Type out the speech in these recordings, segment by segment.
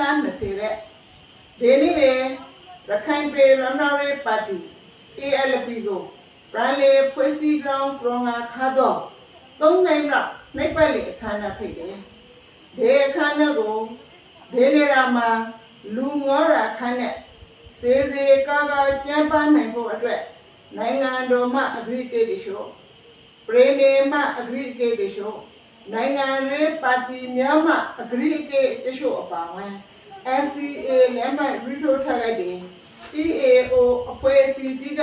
လ20ရက်ဒီနေ့ပဲရခိုင်ပြည်ရန်နာရေးပါတီ ALP ကိုရန်လေဖွဲ့စည်းကြောင်းပရောဂရမ်ခါတော့သုံးနိုင်တော့နိုင်ပတ်လေအခမ်းအနားဖိတ်တယ်ဒီအခမ်းအနားကိုဒီနေရာမှာလူငေါ်ရာခန်းနဲ့စေစေကာကာကျန်းပန်းနိုင်ဖို့အတွက်နိုင်ငံတော်မှအဂရိတေတရှို့ပရိနေမအဂရိကေတရှို့ နိုင်ငံရေးပါတီများမှအဂရိကေတရှို့အပါအဝင် SCA လက်မှတ်ရီထိုးထားလိုက်တယ် EAO အဖွဲ့အစည်းတိက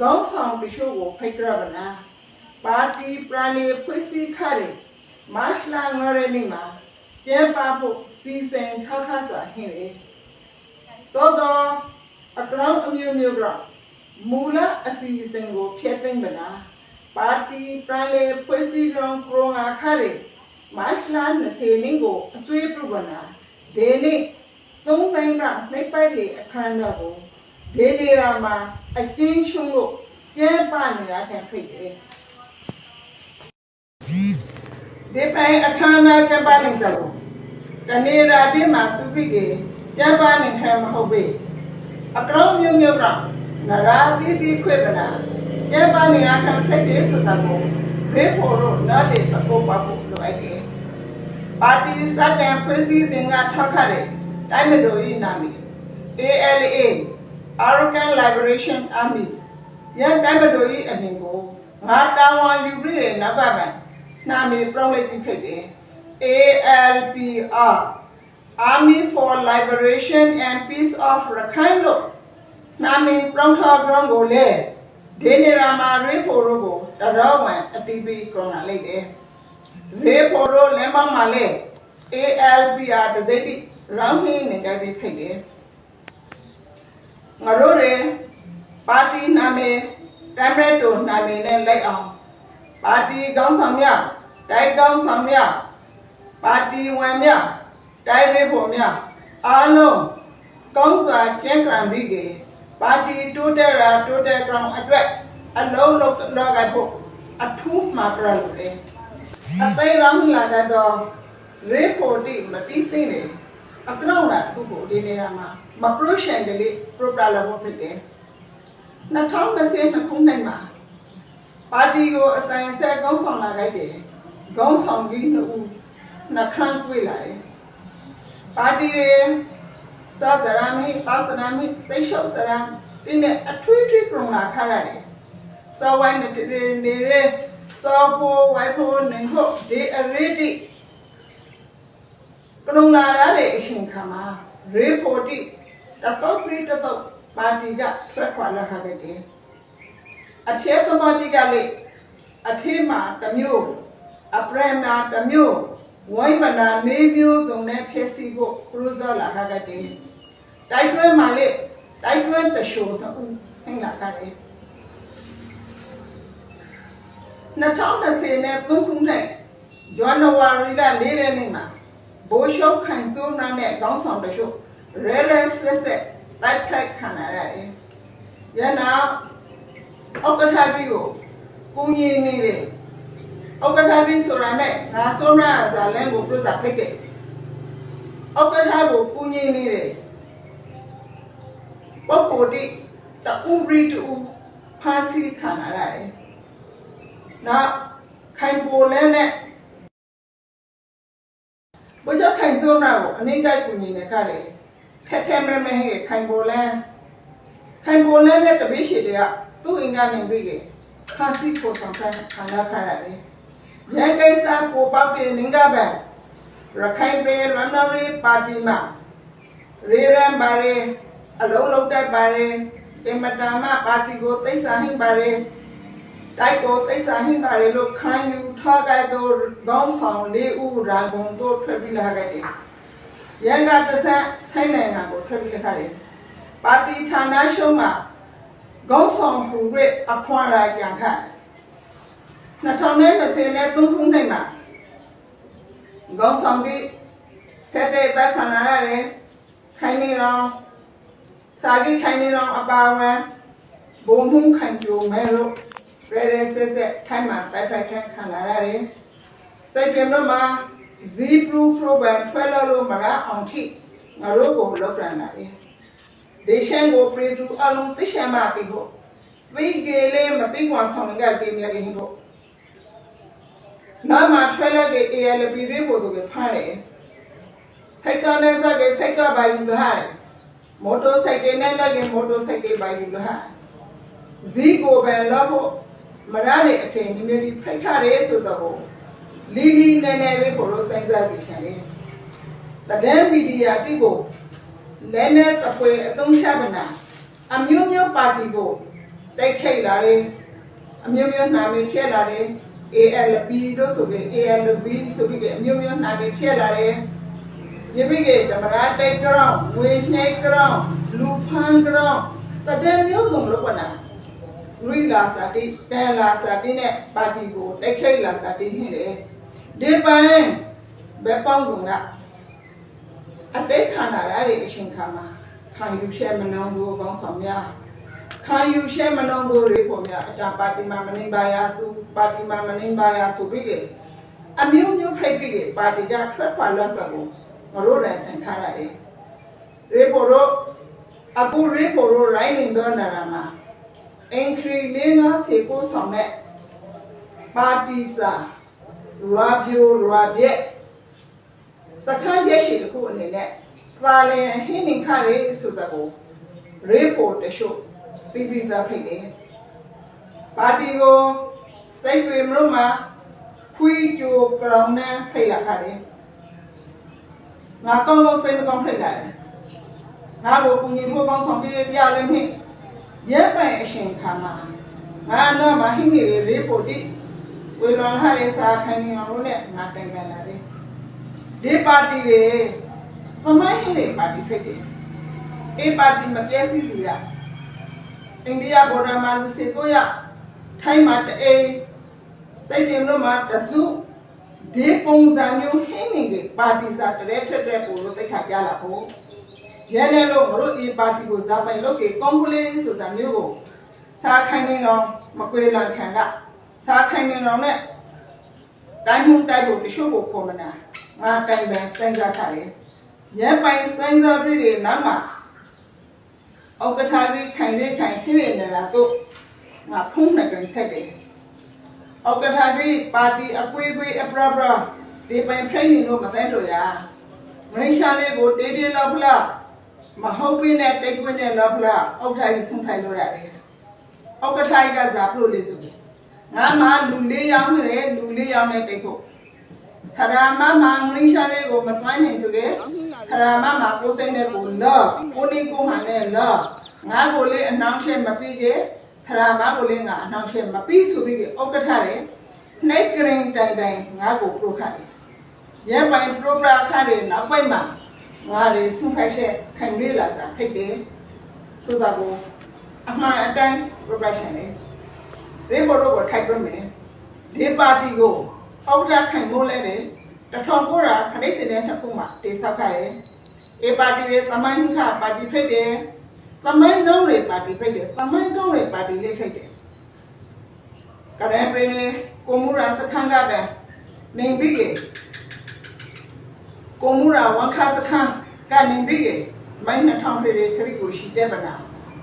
ခေါင်းဆောင်တရှို့ကိုဖိတ်ကြပါလားပါတီပရာလီဖွဲ့စည်းခါတယ်မတ်လငရနေ့မှာကျင်းပဖို့စီစဉ်ထားခါစွာဟင်းလေတော်တော်အကောင်အမျိုးမျိုးကမူလအစီအစဉ်ကိုဖျက်သိမ်းပါလား ပါတီပရလေဖွဲ့စည်းကြောင်းကရောငါခါရီမတ်လ20နှစ်ကိုအဆွေးပြုကနာဒီနေ့သုံးနိုင်ကနှိပ်ပိုက်လေအခမ်းအနားကိုဒီနေရာမှာအကျဉ်းရှုံးလို့ကျဲပနေတာခံဖိတ်တယ်ဒီပိုင်းအခမ်းအနားကျင်းပနေတဲ့လို့တနေ့ရာဒီမှာစုပိကေကျင်းပနေခံမဟုတ်ပေအကောင်မျိုးမျိုးကနရာတိတိခွေကနာ ကျဲပါနေတာခံဖိတ်တယ်ဆိုတာကိုခေဖို့လို့နားလေအပေါ်ပါဖို့လိုအပ်တယ်။ပါတီစတဲ့ဖွဲ့စည်းစဉ်ကထောက်ခတဲ့တိုင်းမတော်ရေးနာမည် ALA Arakan Liberation Army ရန်တိုင်းမတော်ရေးအမည်ကိုငါတောင်းဝယူပြီးတဲ့နောက်ကမှနာမည်ပြောင်းလိုက်ပြီးဖြစ်တယ် ALPR Army for Liberation and Peace of Rakhine လို့နာမည်ပြောင်းထားကြောင်းကိုလည်း ဒီနေရာမှာရေဖို့တို့ကိုတတော်ဝင်အတိပိကောနာလိုက်တယ်ရေဖို့တို့လက်မမှာလေ ALPR တစိတိရောင်းဟင်းနေကြပြီးဖိတ်တယ်ငါတို့ရေပါတီနာမည်တမ်ရက်တို့နာမည်နဲ့လိုက်အောင်ပါတီကောင်းဆောင်များတိုက်ကောင်းဆောင်များပါတီဝင်များတိုက်ရေဖို့များအားလုံးကောင်းစွာကျင့်ကြံပြီးကြ ပါတီတိုးတက်ရာတိုးတက်ကြောင်းအတွက်အလုံးလုံးတော့ကဖို့အထူးမှာပြလို့လေအသေးလောင်းလာတော့ရေဖို့တိမတိသိနေအကောင်လာခုကိုဒီနေရာမှာမပရိုရှင်ကလေးပရိုပလာလို့ဖြစ်တယ်2020ခုနှစ်မှာပါတီကိုအဆိုင်ဆက်ကောင်းဆောင်လာခဲ့တယ်ကောင်းဆောင်ပြီးနှစ်ဦးနှစ်ခန်းတွေ့လာတယ်ပါတီရဲ့ သာသရမိသာသရမိစိတ်လျှော့စရမ်းဒီနဲ့အထွေထွေပုံလာခါရတယ်စောဝိုင်းနေတဲ့နေရစောပေါ်ဝိုင်ဖို့နေဖို့ဒီအရေတိကလုံလာရတဲ့အရှင်ခါမှာရေဖို့တိတတော့ပြီးတတော့ပါတီကထွက်ခွာလာခဲ့တယ်အဖြဲသမားတိကလေအထေးမှာတစ်မျိုးအပရမတစ်မျိုးဝိုင်းမနာနေမျိုးစုံနဲ့ဖြစ်စီဖို့ခရုဇောလာခဲ့တယ် တိုက်တွဲမှာလေတိုက်တွဲတရှိုးတူဟင်လာခဲ့တယ်2020နဲ့3ခုနှစ်ဇန်နဝါရီလ4ရက်နေ့မှာဘိုးရှုပ်ခိုင်စိုးနာနဲ့ခေါင်းဆောင်တချို့ရဲရဲဆက်ဆက်တိုက်ဖိုက်ခံရရတယ်။ရနောက်ဥက္ကဋ္ဌပြီးကိုကုညီနေလေဥက္ကဋ္ဌပြီးဆိုတာနဲ့ငါစိုးနာဇာလန်ကိုပြသဖိတ်ခဲ့ဥက္ကဋ္ဌကိုကုညီနေလေ ပုဂ္ဂိုလ်တိတူပရီတူဖာစီခံရရတယ်။နောက်ခိုင်ပိုလဲနဲ့ဘုရားခိုင်စိုးနာကိုအနိတိုက်ကုညီနေကြတယ်။ထက်ထဲမဲမဲဟဲ့ခိုင်ပိုလဲခိုင်ပိုလဲနဲ့တပည့်ရှိတွေကသူ့အင်္ဂါနေပြီးကဖာစီကိုဆောင်ခံခံရခရတယ်။ရန်ကိစ္စကိုပောက်တဲ့နင်္ဂဘန်ရခိုင်ပြည်လွန်တော်ရေးပါတီမှာရေရန်ပါရီ အလုံးလုံးတက်ပါရီအင်မတန်မှပါတီကိုသိစာဟင်းပါရီတိုက်ကိုသိစာဟင်းပါရီလို့ခံယူထားကြသောခေါင်းဆောင်လေးဦးရာဂုံတို့ထွက်ပြီးလာခဲ့တယ်။ရန်ကတဆန်းထိုင်းနိုင်ငံကိုထွက်ပြီးလာခဲ့တယ်။ပါတီဌာနရှုံးမှာခေါင်းဆောင်သူတွေအခွန်ရာကြံခတ်2020နဲ့3ခုနှစ်မှာခေါင်းဆောင်ဒီဆက်တဲ့တက်ခံရတဲ့ခိုင်နေတော် စာကြီးခိုင်နေတော်အပါဝင်ဘုံမှုခိုင်ကြုံမဲလို့ရဲရဲဆက်ဆက်ထိုင်းမှာတိုက်ဖိုက်ခံခံလာရတယ်စိတ်ပြင်းတော့မှာ Z Pro Program ထွက်လို့လို့မရအောင်ထိငါတို့ကိုလောက်ကန်လာတယ်ဒေရှန်ကိုပြေသူအလုံးသိရှမ်းမတိဖို့သိကေလေးမသိကွာဆောင်ကပြေမြခင်ဖို့နာမထွဲလိုက်ကေ ALP လေးပို့ဆိုပြီးဖမ်းတယ်စိုက်ကနဲ့စကေစိုက်ကပိုင်ယူလာတယ် မော်တော်ဆိုင်ကနဲ့လည်းကေမော်တော်ဆိုင်ကပိုင်ယူလာဇီကိုပဲလောက်ဖို့မရတဲ့အထင်ဒီမျိုးဒီဖိတ်ခရဲဆိုတော့လီလီနဲနဲလေးပို့လို့စိုက်စားစီရှင်လေးတဒဲမီဒီယာတိကိုလဲနဲ့အပွဲအသုံးချမနာအမျိုးမျိုးပါတီကိုတိုက်ခိုက်လာတယ်အမျိုးမျိုးနာမည်ဖြဲလာတယ် ALP လို့ဆိုပြီး ALV ဆိုပြီးအမျိုးမျိုးနာမည်ဖြဲလာတယ် ဒီမိကေဓမ္မရာတိုက်ကြောင်းငွေနှိုက်ကြောင်းလူဖန်းကြောင်းတတဲ့မျိုးစုံလို့ကနာလူလာစာတိတန်လာစာတိနဲ့ပါတီကိုတိုက်ခိုက်လာစာတိနေတယ်ဒီပိုင်းဘယ်ပေါင်းစုံကအတိတ်ခန္ဓာရရဲ့အရှင်ခါမှာခံယူရှဲမနှောင်းသူအပေါင်းဆောင်များခံယူရှဲမနှောင်းသူတွေပေါ်များအတာပါတီမာမနိဘာယာသူပါတီမာမနိဘာယာဆိုပြီးကေအမျိုးမျိုးဖိတ်ပြီးကေပါတီကထွက်ခွာလို့ဆိုလို့ငါတို့လည်းဆင်ခါ ရတယ်ရေပေါ်တော့အခုရေပေါ်တော့ရိုင်းနေတော့နာမှာအင်ခရီလေးငါစေကိုဆောင်တဲ့ပါတီစာရာဘီယိုရာဘက်စခန်းရဲ့ရှိတခုအနေနဲ့သာလင်ဟင်းနေခရဲဆိုတဲ့ကိုရေပေါ်တရှုတိပိသာဖိတ်တယ်ပါတီကိုစိတ်တွေမလို့မှာခွီးကြိုကရောင်နဲ့ဖိတ်လာခတယ် ငါကောင်းကောင်းစိတ်မကောင်းဖိတ်လာတယ်ငါတို့ကုညီဖို့ပေါင်းဆောင်ပြည့်တရားလည်းမင်းရဲပိုင်အရှင်ခါမှာငါတော့မဟင်းနေရေပေါ်တိဝေလွန်ဟာရစာခိုင်နေအောင်လို့နဲ့ငါတိုင်ပန်လာတယ်ဒီပါတီတွေသမိုင်းတွေပါတီဖြစ်တယ်အေးပါတီမပြည့်စည်စီရအိန္ဒိယဘော်ဒါမှာလူစီကိုရထိုင်းမှာတအေးစိတ်ပြင်းလို့မှာတစု ဒီပုံစံမျိုးဟင်းနေကပါတီစာတရဲထက်တဲ့ပုံလို့သိခါကြလာဖို့ရဲနေလို့မတို့အေးပါတီကိုဇာပိုင်လို့ကေကွန်ပလေးဆိုတာမျိုးကိုစားခိုင်းနေတော့မကွေးလန်ခံကစားခိုင်းနေတော့နဲ့တိုင်းမှုတိုက်ဖို့တချို့ကိုပုံမနာငါတိုင်ပန်စင်ကြထားတယ်ရဲပိုင်စင်ကြပြီးတွေနောက်မှာဩကထာပြီးခိုင်လေးခိုင်ဖြစ်နေလာတော့ငါဖုံးနေကြဆက်တယ် ဩကထာပြီးပါတီအကွေးကွေးအပရပရဒီပိုင်ဖိနေလို့မသိလို့ရမင်းရှာလေးကိုတေးတေးလောက်ဖလားမဟုတ်ပြင်းတဲ့တိတ်ကွင်းတဲ့လောက်ဖလားဩထိုင်ဆုံးထိုင်လို့ရတယ်ဩကထာကဇာပလို့လေးဆိုငါမှလူလေးယောင်းနေတယ်လူလေးယောင်းနဲ့တိတ်ဖို့ဆရာမမငလင်းရှာလေးကိုမစွမ်းနိုင်ဆိုကြဆရာမမကိုစိတ်နဲ့ကိုလောကိုနေကိုဟန်နဲ့လောငါကိုလေးအနှောင်းချက်မပြီးကြ ဆရာမကိုလေးငါအနှောင်းချက်မပြီးဆိုပြီးဩကထတယ်နှိတ်ကရင်တိုင်တိုင်ငါကိုပရိုခတ်တယ်ရဲပိုင်ပရိုဂရမ်ခါတယ်နောက်ပိုင်းမှာငါတွေဆုခိုက်ချက်ခံရလာစားဖြစ်တယ်သူသာကိုအမှန်အတိုင်း progression လေရေဘော်တော့ကိုထိုက်ပြမယ်ဒီပါတီကိုအောက်တာခံမိုးလဲတယ်တထောင်ကိုရာခဏိစတဲ့တစ်ခုမှတေဆောက်ခဲ့တယ်အေပါတီရဲ့သမိုင်းခပါတီဖြစ်တယ် သမိုင်းနှုံးတွေပါတီဖြစ်တယ်သမိုင်းကောင်းတွေပါတီလေးဖြစ်တယ်ကရဲပရင်းကိုမူရာစခန်းကပဲနေပြီးကေကိုမူရာဝန်ခါစခန်းကနေပြီးကေမိုင်းနှထောင်တွေခရီကိုရှိတဲ့ဗနာ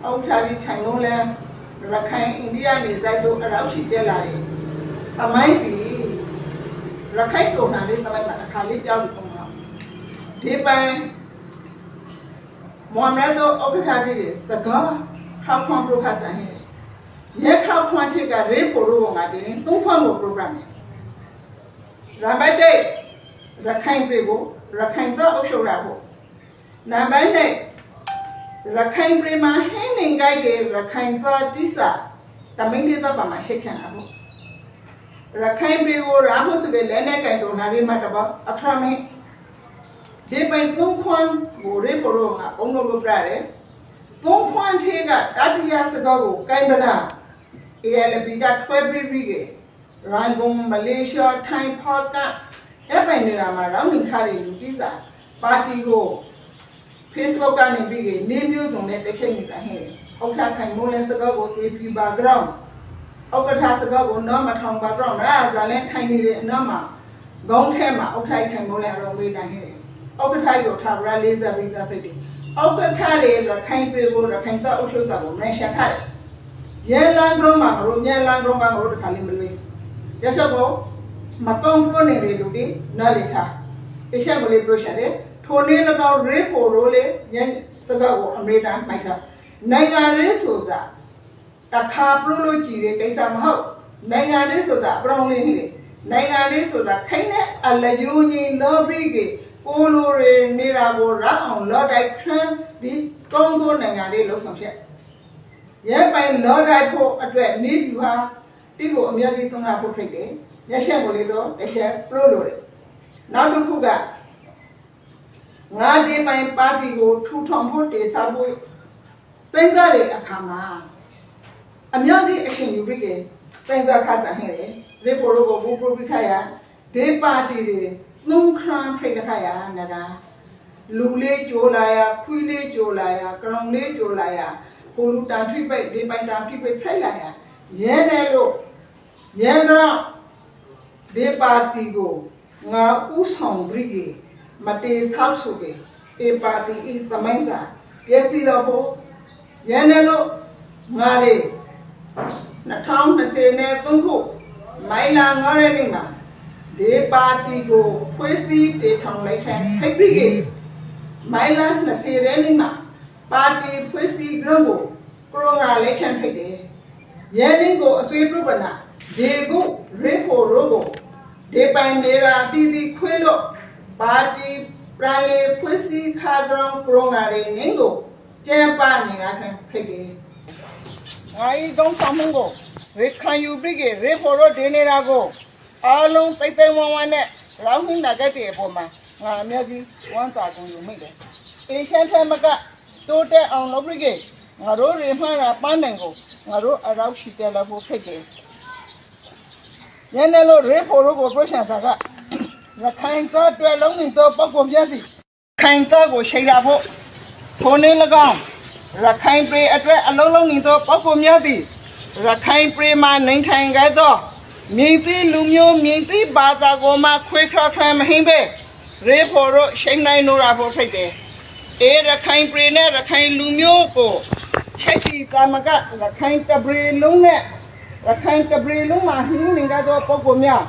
အောက်ထားပြီးခံလို့လဲရခိုင်အိန္ဒိယနေစိုက်တို့အရောက်ရှိတက်လာတယ်။အမိုင်းဒီရခိုင်တော်နာလေးသမိုင်းမှာအခါလေးပြောင်းပြီးပုံတော့ဒီပိုင်းမော်မက်တို့ဥက္ကဋ္ဌကြီးစကားခေါခွန်ပရိုခတ်ဆိုင်ရဲခေါခွန်ထိကရေပိုရိုငါဒီရင်သုံးခွန်ကို program နဲ့ရဘတ်တဲ့ရခိုင်ပြည်ကိုရခိုင် တော့အုပ်ချုပ်ရဖို့နံပါတ်1ရခိုင်ပြည်မှာဟင်းနေကြိုက်တဲ့ရခိုင်သောတိစာတမင်းလေးတော့ပါမှာရှိခံတာပေါ့ရခို ဒီပိုင်သုံးခွန်ကိုရေပေါ်တော့ငါဘုံလို့ပြရတယ်သုံးခွန်ထေကတတိယစကားကိုကိုင်ပနာ ALP ကထွဲပြီးပြီးကရိုင်းဘုံမလေးရှားထိုင်းဖော့ကအပိုင်နေတာမှာရောင်းနေခါရလူတိစာပါတီကို Facebook ကနေပြီးကနေမျိုးစုံနဲ့တက်ခဲ့နေတာဟဲ့။အောက်ထခိုင်မိုးလဲစကားကိုတွေးပြီးပါ ground အောက်ကထားစကားကိုတော့မထောင်ပါ ground အဲ့ဒါဇာလဲထိုင်နေတဲ့အနောက်မှာခေါင်းထဲမှာအောက်ထိုင်ခိုင်မိုးလဲအရောဝေးတိုင်းဟဲ့ ဥက္ကဋ္ဌရောထားရလေးစားပြီးသားဖြစ်တယ်ဥက္ကဋ္ဌတွေရခိုင်ပြည်ကိုရခိုင်တော့အုပ်ချုပ်တာကိုမရှက်ခါတယ်ရဲလန်ကုန်းမှာရောညလန်ကုန်းကရောတခါလေးမလွေးရချက်ကိုမကောင်းလို့နေလေလူတွေနားလေထားအချက်မလေးပြောရှာတယ်ထိုနေ့၎င်းရေးဖို့ရိုးလေညစကားကိုအမေရိကန်မိုက်တာနိုင်ငံရေးဆိုတာတခါပလို့လို့ကြည်တဲ့ကိစ္စမဟုတ်နိုင်ငံရေးဆိုတာအပြောင်းလဲနေတယ်နိုင်ငံရေးဆိုတာခိုင်းတဲ့အလယူညီလောဘီက ကိုလိုရနေတာကိုရအောင်လောတိုက်ခန်းဒီကောင်းသောနိုင်ငံတွေလှုပ်ဆောင်ချက်ရဲပိုင်လောတိုက်ဖို့အတွက်နေပြူဟာတိကိုအများကြီးသုံးရဖို့ဖြစ်တယ်ညချက်ကိုလေးတော့တစ်ချက်ပလို့လို့တယ်နောက်တစ်ခုကငါဒီပိုင်ပါတီကိုထူထောင်ဖို့တည်ဆောက်ဖို့စိတ်သားတဲ့အခါမှာအများကြီးအရှင်ယူပြီးကစိတ်သားခါတာဟဲ့လေရေပိုလိုကိုဘူပရိုပိခါရဒီပါတီတွေ သုံးခရန်ဖိတ်ခါရနတာလူလေးကြိုလာရခွီးလေးကြိုလာရကရုံလေးကြိုလာရဟိုလူတန်ဖိပိတ်ဒီပိုင်တန်ဖိပိတ်ဖိတ်လာရရဲတယ်လို့ရဲကဒီပါတီကိုငါဥဆောင်ပြီးကမတေဆောက်ဆိုပဲဒီပါတီဤသမိုင်းစာပျက်စီးတော့ဖို့ရဲတယ်လို့ငါလေး2020နဲ့သုံးခုမိုင်လာ9ရက်နေ့မှာ ဒီပါတီကိုဖွဲ့စည်းတည်ထောင်လိုက်တဲ့ဖိတ်ပြီးကမိုင်လာ20ရက်နေ့မှာပါတီဖွဲ့စည်းကြကိုကိုရိုနာလက်ခံဖိတ်တယ်ရဲနင်းကိုအဆွေးပြုပနာဒီကုရေဖို့ရိုကိုဒီပိုင်နေတာတီတီခွေးလို့ပါတီပရာလေဖွဲ့စည်းခါကြုံကိုရိုနာရင်းနင်းကိုကျင်းပနေတာဖိတ်တယ်ငါဤတုံးဆောင်မှုကိုရေခံယူပြီးကရေဖို့ရဒင်းနေတာကို အားလုံးတိတ်တိတ်ဝမ်းဝမ်းနဲ့ရောင်းနှင်းတာကြတဲ့အပေါ်မှာငါအများကြီးဝမ်းသာကုန်ယူမိတယ်။အေရှန်ထဲမှာကတိုးတက်အောင်လုပ်ပြီးကငါတို့ရေမှန်းတာပန်းတယ်ကိုငါတို့အရောက်ရှိတယ်လို့ဖို့ဖြစ်တယ်။ညနေလို့ရေဖို့ရကိုပြချန်တာကရခိုင်သားတွေ့လုံးနေတော့ပောက်ကုန်ပြသည်ခိုင်သားကိုရှိတာဖို့ထိုနေ၎င်းရခိုင်ပြည်အတွက်အလုံးလုံးနေသောပောက်ကုန်များသည်ရခိုင်ပြည်မှာနိုင်ထိုင်ခဲ့သော မြင့်သည့်လူမျိုးမြင့်သည့်ဘာသာကိုမှခွေးခရခရမဟင်းပဲရေဖို့ရရှိန်နိုင်နိုးတာဖို့ဖြစ်တယ်အေရခိုင်ပြည်နဲ့ရခိုင်လူမျိုးကိုဟက်တီကာမကရခိုင်တပရီလုံးနဲ့ရခိုင်တပရီလုံးမှာဟင်းနေကြသောပောက်ကုန်များ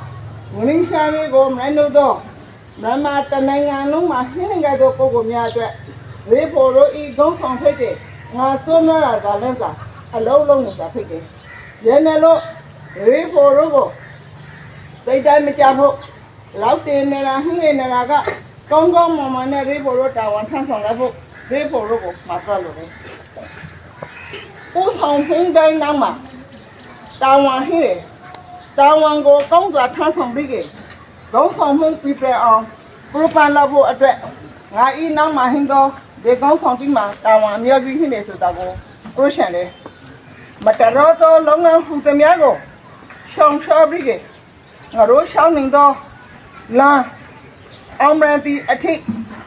ဝင်းရှာလေးကိုမနိုင်လို့တော့မြန်မာတနိုင်ငံလုံးမှာဟင်းနေကြသောပောက်ကုန်များအတွက်ရေဖို့လို့ဤကုန်းဆောင်ဖြစ်တဲ့ငါစိုးမလာတာလည်းသာအလုံးလုံးနေတာဖြစ်တယ်။ရဲနယ်လို့ ရေဖို့လို့ကိုစိတ်တိုင်းမကြဖို့လောက်တင်နေတာဟင်းနေနေတာကကောင်းကောင်းမွန်မွန်နဲ့ရေဖို့လို့တာဝန်ထမ်းဆောင်လိုက်ဖို့ရေဖို့လို့ကိုမှာတော့လို့လေ။ဦးဆောင်ဟင်းတိုင်းနောက်မှာတာဝန်ဟင်းတာဝန်ကိုကောင်းစွာထမ်းဆောင်ပြီးကကောင်းဆောင်မှုပြပြအောင်ပရိုပန်လုပ်ဖို့အတွက်ငါဤနောက်မှာဟင်းတော့ဒီကောင်းဆောင်ပြီးမှတာဝန်အများကြီးဟင်းနေဆိုတာကိုပရိုရှန်လေမတရောသောလုံငန်းဟူသည်များကို ရှောင်ရှားပြီးကငါတို့ရှောင်းနေတော့လာအောင်မရတီအထိ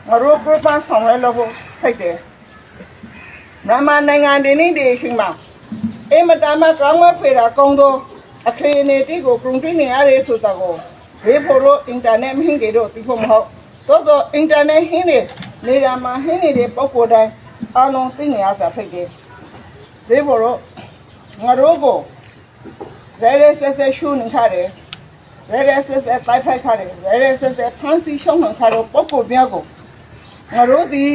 ငါတို့ပရိုပန်ဆောင်ရဲလို့ဖိတ်တယ်မြန်မာနိုင်ငံဒီနေ့ဒီအချိန်မှာအင်မတန်မှကောင်းမဖေတာကုံတော့အခရေနေတိကိုပုံပြနေရရဲဆိုတာကိုရေဖို့လို့အင်တာနက်မဟင်းကြတော့ဒီဖို့မဟုတ်သို့သောအင်တာနက်ဟင်းနေနေတာမှာဟင်းနေတဲ့ပုံပေါ်တိုင်းအလုံးသိနေရတာဖြစ်တယ်ရေဖို့လို့ငါတို့ကို ရဲရဲဆက်ဆက်ရှုနေထားတယ်ရဲရဲဆက်ဆက်တိုက်ဖိုက်ထားတယ်ရဲရဲဆက်ဆက်ဖန်စီရှုံးနေထားတော့ပုံပေါ်ပြောကိုငါတို့ဒီ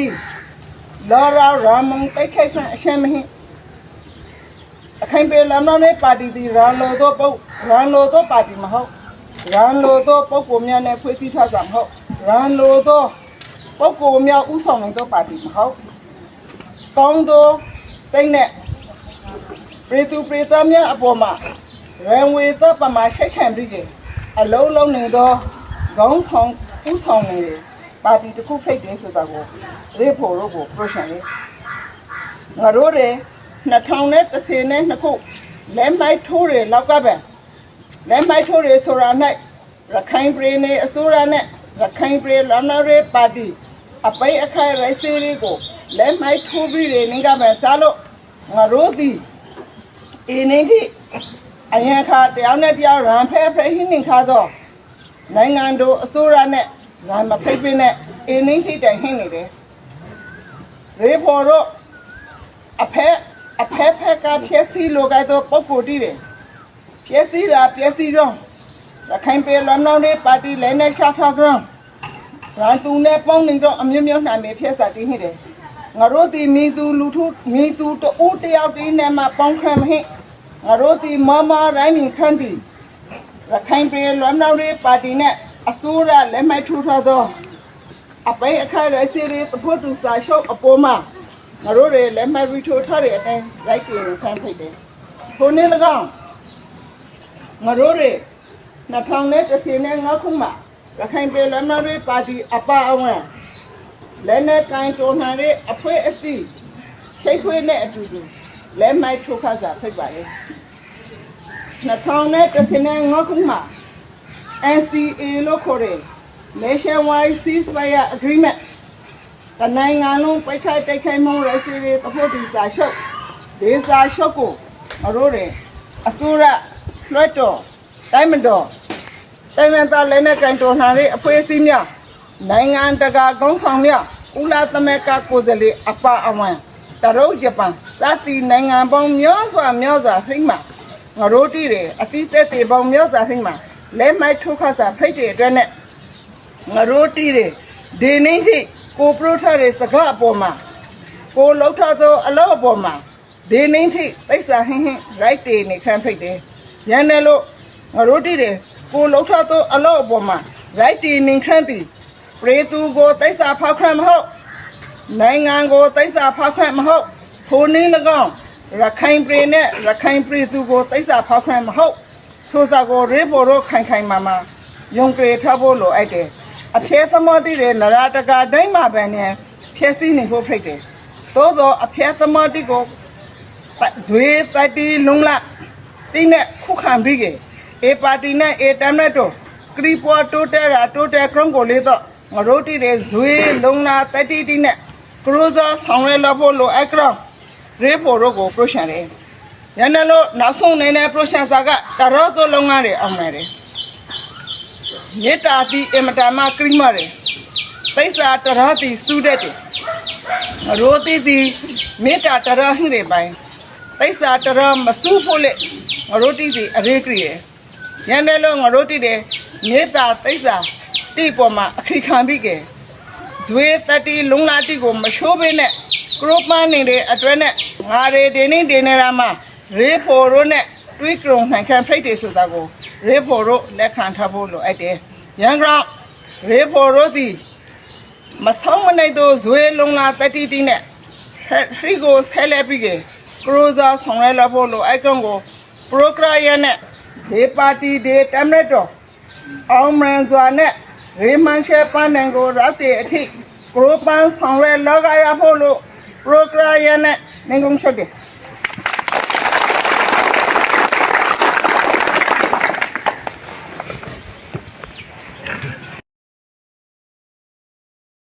လာရာရာမန်တိုက်ခိုက်ခံအရှမ်းမဟင်းအခိုင်ပေလမ်းတော်နဲ့ပါတီဒီရန်လိုတော့ပုတ်ရန်လိုတော့ပါတီမဟုတ်ရန်လိုတော့ပုတ်ကိုများနဲ့ဖွဲ့စည်းထားကြမဟုတ်ရန်လိုတော့ပုတ်ကိုများဥဆောင်နေတော့ပါတီမဟုတ်ကောင်းသောတိတ်နဲ့ပြည်သူပြည်သားများအပေါ်မှာ ရန်ဝေတော့ပမာရှိတ်ခံပြီးကြအလုံးလုံးနေတော့ခေါင်းဆောင်ဥဆောင်နေတယ်ပါတီတစ်ခုဖိတ်တယ်ဆိုတာကိုရေဖို့လို့ကို promotion လေးငါတို့တွေ2010နဲ့နှစ်ခုလက်မိုက်ထိုးတွေလောက်ကပဲလက်မိုက်ထိုးတွေဆိုတာ၌ရခိုင်ပြည်နယ်အစိုးရနဲ့ရခိုင်ပြည်လမ်းတော်ရေးပါတီအပိတ်အခိုက်ရိုက်စီတွေကိုလက်မိုက်ထိုးပြီးတွေနေကပဲစားလို့ငါတို့သည်အင်းနေတိ အရင်ခါတယောက်နဲ့တယောက်ရန်ဖဲဖဲဟင်းနေခါတော့နိုင်ငံတော်အစိုးရနဲ့ငါမဖိတ်ပင်းနဲ့အင်းင်းထိတိုင်ဟင်းနေတယ်ရေဖို့တော့အဖက်အဖက်ဖက်ကဖြည့်စီလိုကတော့ပုံကိုတည်တယ်ဖြည့်စီတာဖြည့်စီတော့ရခိုင်ပြည်လွန်တော်လေးပါတီလဲနဲ့ရှာထားကြရန်သူနဲ့ပေါင်းနေတော့အမျိုးမျိုးနိုင်မယ်ဖြည့်စားတည်နေတယ်ငါတို့ဒီမိသူလူထုမိသူတူတယောက်တည်းနဲ့မှပေါင်းခံမဟိ ငါတို့ဒီမမရိုင်းနေခန့်တီရခိုင်ပြည်လွန်တော်လေးပါတီနဲ့အစိုးရလက်မှတ်ထိုးထားသောအပိတ်အခါရစီရီတဖို့သူစာရှုပ်အပေါ်မှာငါတို့တွေလက်မှတ်ပြီးထိုးထားတဲ့အတိုင်းလိုက်ကြည့်ရခံဖိတ်တယ်။ခုနေ့၎င်းငါတို့တွေ2015ခုမှာရခိုင်ပြည်လက်မှတ်ရေးပါတီအပအဝင်လက်နဲ့ကိုင်းတော်နှံတဲ့အဖွဲ့အစည်းရှိတ်ခွေးနဲ့အတူတူ လက်မှတ်ထိုးခါစာဖိတ်ပါလေ။2015ခုမှာ NCA လို့ခေါ်တဲ့ Nationwide Ceasefire Agreement တနိုင်ငံလုံးပိတ်ခိုက်တိုက်ခိုက်မှုရစီရီတဖို့ဒီစာချုပ်ဒေစာချုပ်ကိုအရိုးတွေအစိုးရလွှတ်တော်တိုင်းမတော်တိုင်းမတော်လည်းနဲ့ကန်တော်နှာလေးအဖွဲ့အစည်းများနိုင်ငံတကာကောင်းဆောင်များဥလာသမက်ကကိုယ်စားလှယ်အပအဝံ တရုတ်ဂျပန်စသည့်နိုင်ငံပေါင်းများစွာများစွာဖိမှငါတို့တည်တယ်အတိအသက်တွေပေါင်းများစွာဖိမှလက်မိုက်ထုတ်ခါစာဖိတ်တဲ့အတွက်နဲ့ငါတို့တီးတယ်ဒီနေ့ထိကိုပရိုထားတဲ့စကားအပေါ်မှာကိုလောက်ထသောအလောက်အပေါ်မှာဒီနေ့ထိပိဿာဟင်းဟင်း right တေနေခံဖိတ်တယ်ရန်တယ်လို့ငါတို့တီးတယ်ကိုလောက်ထသောအလောက်အပေါ်မှာ right တေနေခံသည်ပရိသူကိုပိဿာဖောက်ခွင့်မဟုတ် နိုင်ငံကိုပိဿာဖောက်ခွင့်မဟုတ်ဖိုးနည်း၎င်းရခိုင်ပြည်နဲ့ရခိုင်ပြည်သူကိုပိဿာဖောက်ခွင့်မဟုတ်ဆိုစာကိုရေပေါ်တော့ခိုင်ခိုင်မာမာယုံကြည်ထားဖို့လိုအပ်တယ်အဖျဲသမားတိတဲ့နရတကာတိုင်းမှာပဲနဲ့ဖျက်ဆီးနေဖို့ဖိတ်တယ်သို့သောအဖျဲသမားတိကိုဇွေတတိလုံလတင်းနဲ့ခုခံပြီးကေအေပါတီနဲ့အေတမ်နဲ့တော့ကရီပေါ်တိုတဲရာတိုတဲကရုံကိုလေးတော့ငရိုတီတဲ့ဇွေလုံလာတတိတိနဲ့ ကရိုဇာဆောင်ရဲလို့ဖို့လိုအပ်ကြောရေပေါ်တော့ကိုပရိုရှန်တယ်ရန်တယ်လို့နောက်ဆုံးနေတဲ့ပရိုရှန်စာကတရောသောလုံငန်းတွေအောင်နေတယ်မေတ္တာတိအမတမကရိမတယ်ပိဿာတရတိစုတဲ့တယ်ရိုတိတိမေတ္တာတရဟိရပိုင်းပိဿာတရမစုဖို့လေရိုတိတိအရေးကြည့်ရညနေလုံးငရိုတိတယ်မေတ္တာပိဿာတိပေါ်မှာအခခံပြီးကဲ ဇွေတတိလုံလာတိကိုမချိုးပေးနဲ့ကရုပန်းနေတဲ့အတွဲနဲ့ငါတွေဒီနေ့ဒီနေတာမှာရေဖို့ရိုနဲ့တွေးကြုံနိုင်ခံဖိတ်တယ်ဆိုတာကိုရေဖို့ရိုလက်ခံထားဖို့လိုအပ်တယ်ရန်ကောင်ရေဖို့ရိုသည်မဆောင်မနိုင်တော့ဇွေလုံလာတတိတိနဲ့ခရီကိုဆဲလဲပြီးကကရိုဇာဆောင်ရဲလာဖို့လိုအပ်ကောင်ကိုပရိုဂရမ်နဲ့ဒီပါတီဒီတမ်ရက်တော့အောင်မန်စွာနဲ့ ရေမန်ရှဲပန်းနိုင်ကိုရောက်တဲ့အထိကရိုပန်းဆောင်ရဲလောကရဖို့လို့ပရိုဂရမ်နဲ့နေကုန်ချက်တယ်